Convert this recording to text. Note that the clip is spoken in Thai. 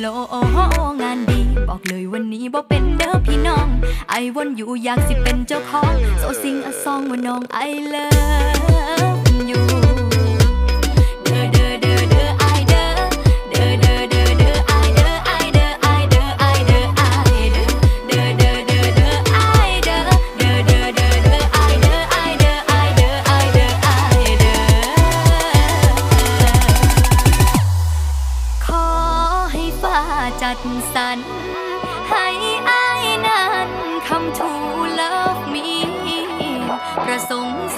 โลงานดี บอกเลยวันนี้บ่เป็นเด้อพี่น้อง ไอวนอยู่อยากสิเป็นเจ้าของ โซซิงอะซองว่าน้องไอเลิฟอยู่ จัดสรรให้อายนั้นคำทูเลิฟมีประสงค์